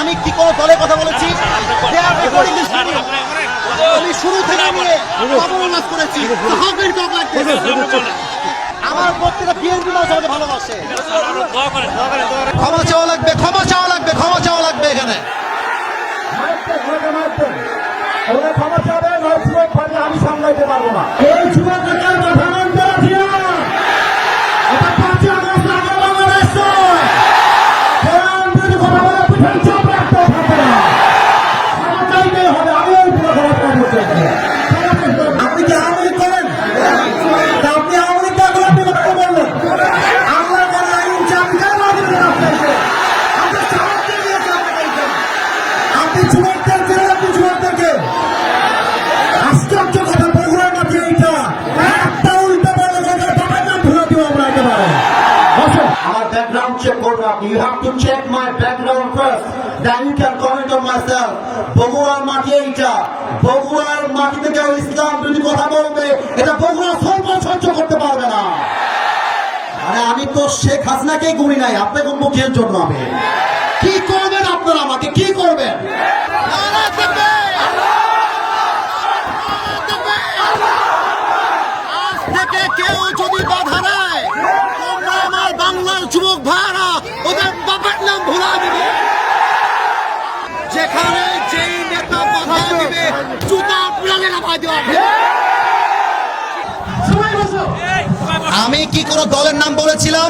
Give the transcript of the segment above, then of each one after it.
আমি কি কোনো দলের কথা বলেছি. আমি শুরু থেকে নিয়ে অবমাননা করেছি? আমার প্রত্যেকটা বিএনপি মানুষ আমাকে ভালোবাসে। ক্ষমা চাওয়া লাগবে ক্ষমা চাওয়া লাগবে ক্ষমা চাওয়া লাগবে এখানে। ক্ষমা চাবে আমি সামলাইতে পারব না। To check my background first then you can comment on my self বগুড়ার মাটি এইটা। বগুড়ার মাটিতে কেউ ইসলাম যদি কথা বলবে, এটা বগুড়া সর্ব সহ্য করতে পারবে না। আরে আমি তো শেখ হাসিনাকেই গুনি নাই, আপনাকে মুখের জন্য আমি। কি করবেন আপনারা আমাকে? কি করবেন আজ থেকে কেউ যদি বাধা দেয় তোমরা আমার বাংলার যুবক ভাইরা ওদের বাবার নাম ভুলা দিবে যেখানে যেই নেতা বাধা দিবে জুতা পুরানে নামাই দেওয়া হবে। আমি কি কোনো দলের নাম বলেছিলাম?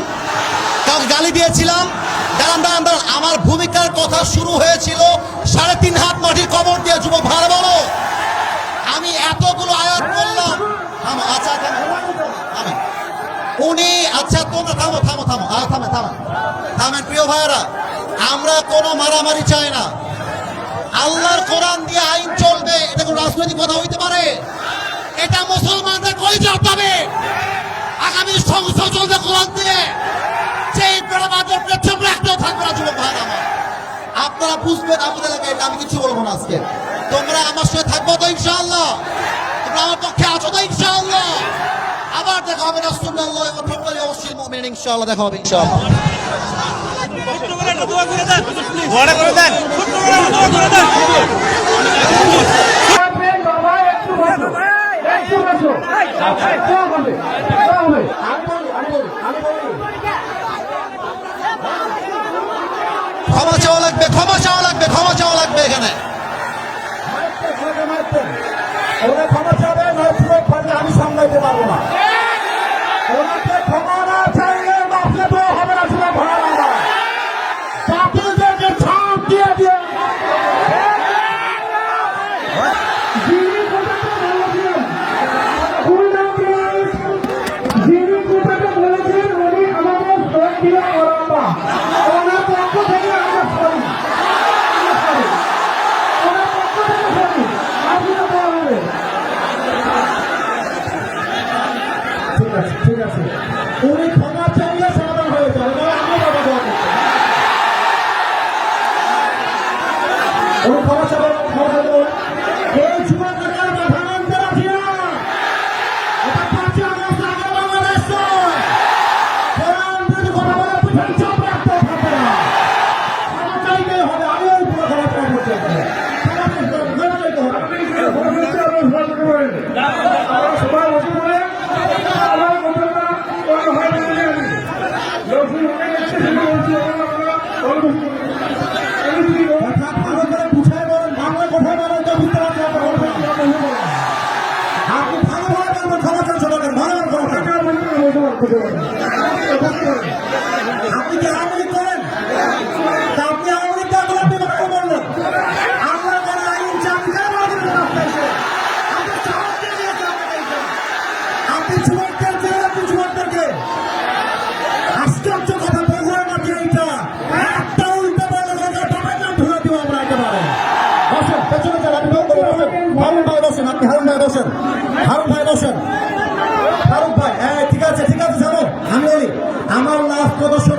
কাউকে গালি দিয়েছিলাম? দাঁড়ান দাঁড়ান দাঁড়ান। আমার ভূমিকার কথা শুরু হয়েছিল সাড়ে তিন হাত মাটির কবর দিয়ে যুবক ভাড়া বলো। আমি এতগুলো আয়াত করলাম আচ্ছা থামো। উনি আচ্ছা তোমরা থামো থামো থামো। আর থামে, থামো। থামেন, প্রিয় ভাইরা আমরা কোনো মারামারি চাই না। আল্লাহর কোরআন দিয়ে আইন চলবে, এটা কোনো রাজনৈতিক কথা হইতে পারে? এটা মুসলমানদের কই হবে আগামী সংসদ চলবে কোরআন দিয়ে। সেই বেড়াবাদের পেছন রাখতেও থাকবে না, যুবক ভাইরা আমার। আপনারা বুঝবেন আমাদের এলাকায় আমি কিছু বলব না আজকে। তোমরা আমার সাথে থাকব তো ইনশাআল্লাহ। তোমরা আমার পক্ষে আছো তো ইনশাআল্লাহ। আবার দেখা হবে রাসূলুল্লাহ এবং প্রত্যেক অবশ্যই মুমিন ইনশাআল্লাহ দেখা হবে ইনশাআল্লাহ। ঘরে করে দেন দোয়া করে দেন। ক্ষমা চাওয়া লাগবে ক্ষমা চাওয়া লাগবে ক্ষমা চাওয়া লাগবে এখানে। Thank you. আমার লাস্ট কথা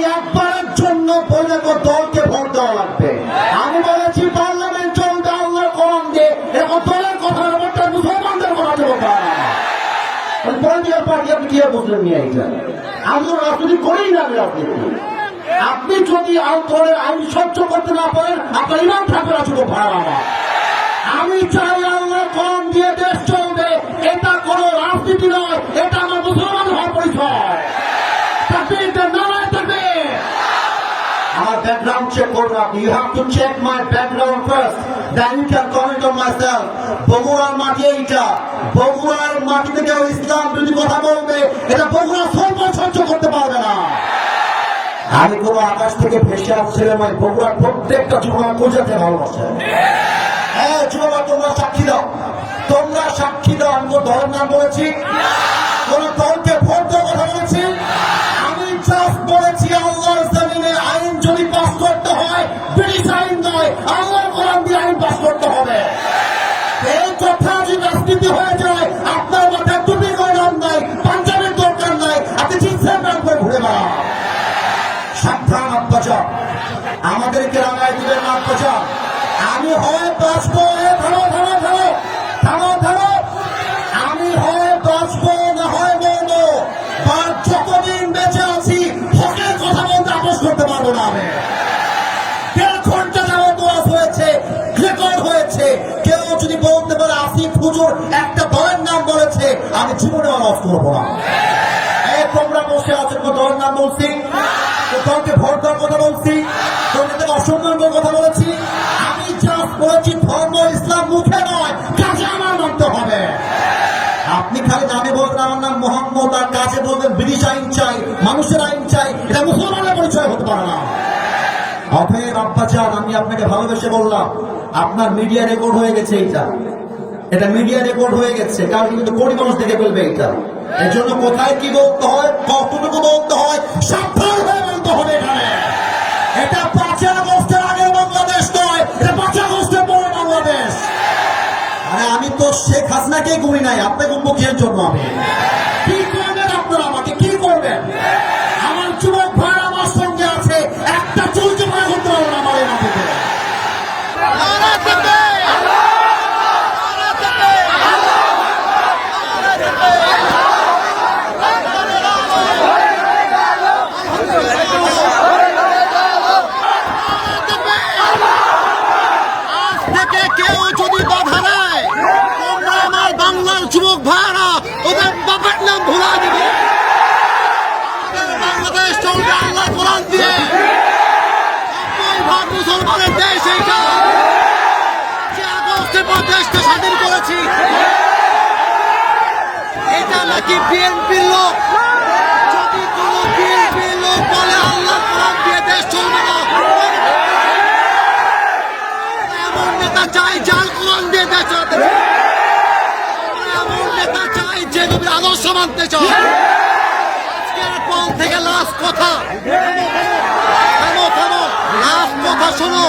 আমি আপনার জন্য পরিণত দলকে ভোট দেওয়া লাগবে। আমি বলেছি, পার্লামেন্ট চলবে আল্লাহ কম দিয়ে এরকম দলের কথা ভোটটা মুসলমানদের কথা দেবো পলিটিক্যাল পার্টি, আপনি কীভাবে বুঝলেন নিয়ে আসলেন আমি রাজনীতি করেই না রাজনীতি। আপনি যদি দলের আইন সহ্য করতে না পারেন, আপনার ইমান ঠাকুর আছে ভাড়া you have to check my background first then you can comment on my self বগুড়ার মাটি এইটা? বগুড়ার মাটিতে কেউ ইসলাম যদি কথা বলবে, এটা বগুড়া সর্ব সহ্য করতে পারবে না। আমি কোন আকাশ থেকে ভেসে আসছিলাম ওই বগুড়ার প্রত্যেকটা যুবক বোঝাতে ভালোবাসে। হ্যাঁ যুবক তোমরা সাক্ষী দাও। তোমরা সাক্ষী দাও, আমি কোন দলের নাম বলেছি। কোন দলকে নয় আল্লাহর কোরআন দিয়ে আইন পাশ করতে হবে। এই কথা যদি রাজনীতি হয়ে যায়, আপনার মাথায় টুপি নাই, পাঞ্জাবের দরকার নাই, আপনি ঘুরে সাবধান আমাদেরকে দিবেন আমি হয় পাশ করে ভালো ধরো জীবনে ওয়াজ করব না। তোমরা বসে আছো দলের নাম বলছি? দলকে ভোট দেওয়ার কথা বলছি? তোমাদের অসম্মান কথা বলেছি? আমি জাস্ট বলেছি ধর্ম, ইসলাম মুখে নয়, কাজে আমার মানতে হবে। আপনি খালি নামে বলবেন, আমার নাম মোহাম্মদ, আর কাজে বলবেন, ব্রিটিশ আইন চাই, মানুষের আইন চাই, এটা মুসলমানের পরিচয় হতে পারে না। অতএব আব্বাজান, আমি আপনাকে ভালোবেসে বললাম, আপনার মিডিয়া রেকর্ড হয়ে গেছে এইটা। এটা মিডিয়া রেকর্ড হয়ে গেছে। কারণ কিন্তু কোটি মানুষ দেখে ফেলবে এটা। এর জন্য কোথায় কি বলতে হয়, কতটুকু বলতে হয় সাবধান হয়ে বলতে হবে এখানে। এটা পাঁচই আগস্টের আগে বাংলাদেশ নয়, এটা পাঁচই আগস্টের পরে বাংলাদেশ। আরে আমি তো শেখ হাসিনাকেই করি নাই, আপনাকে মুখের জন্য আমি কি করবেন আপনারা আমাকে কি করবেন আমার যুবক ভাই আমার সঙ্গে আছে একটা চুল জমা করতে পারব না আমার এই মাটিতে আজ থেকে কেউ যদি বাধা দেয় তোমরা আমার বাংলার যুবক ভাইরা ওদের বাবার নাম ভুলা দিবে আমাদের বাংলাদেশ চলবে আল্লাহ কোরআন দিয়ে নব্বই ভাগ মুসলমানের দেশ এইটা যে আগস্টের দেশকে স্বাধীন করেছি। এটা নাকি বিএনপির লোক? যদি কোন বিএনপির লোক বলে আল্লাহ দেশ চলবে না নেতা চাই যার কোরআন দিয়ে দেশ চালাতে নেতা চাই যে নবীর আদর্শ মানতে চায়। আজকের পর থেকে লাস্ট কথা থামো থামো লাস্ট কথা শোনো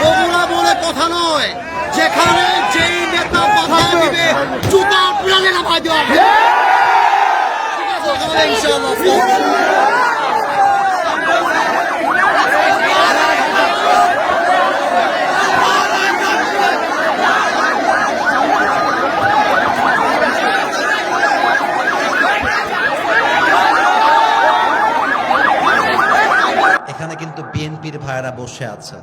বগুড়া বলে কথা নয় যেখানে যেই নেতা বাধা দিবে জুতা পিড়ালে নামাই দেওয়া। আছে ইনশাআল্লাহ। এখানে কিন্তু বিএনপির ভাইয়েরা বসে আছেন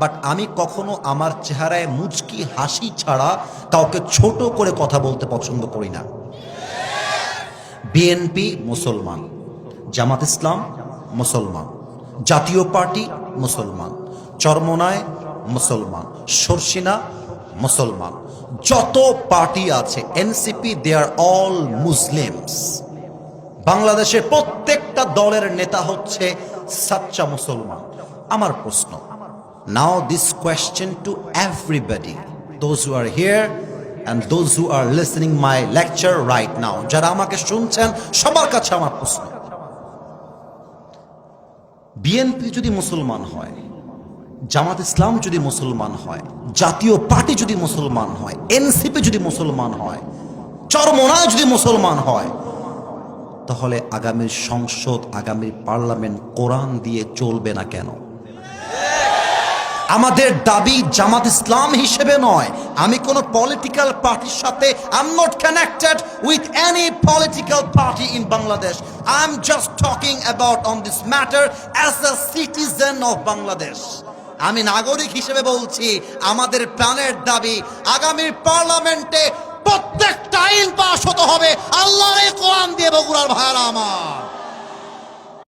বাট আমি কখনো আমার চেহারায় মুচকি হাসি ছাড়া কাউকে ছোট করে কথা বলতে পছন্দ করি না। বিএনপি মুসলমান, জামাত ইসলাম মুসলমান, জাতীয় পার্টি মুসলমান, চরমনায় মুসলমান, সরসিনা মুসলমান, যত পার্টি আছে NCP they are all Muslims বাংলাদেশের প্রত্যেকটা দলের নেতা হচ্ছে সাচ্চা মুসলমান। আমার প্রশ্ন now this question to everybody those who are here and those who are listening my lecture right now যারা আমাকে শুনছেন, সবার কাছে আমার প্রশ্ন। বিএনপি যদি মুসলমান হয়, জামাত ইসলাম যদি মুসলমান হয়, জাতীয় পার্টি যদি মুসলমান হয় এনসিপি যদি মুসলমান হয় চরমোনা যদি মুসলমান হয়, তাহলে আগামীর সংসদ, আগামীর পার্লামেন্ট কোরআন দিয়ে চলবে না কেন? আমাদের দাবি জামাত ইসলাম হিসেবে নয়। আমি কোনো পলিটিক্যাল পার্টির সাথে I am not connected with any political party in Bangladesh I am just talking about on this matter as a citizen of Bangladesh আমি নাগরিক হিসেবে বলছি, আমাদের প্রাণের দাবি আগামীর পার্লামেন্টে প্রত্যেকটা আইন পাশ হতে হবে। আল্লাহর কোরআন দিয়ে বগুড়ার ভাই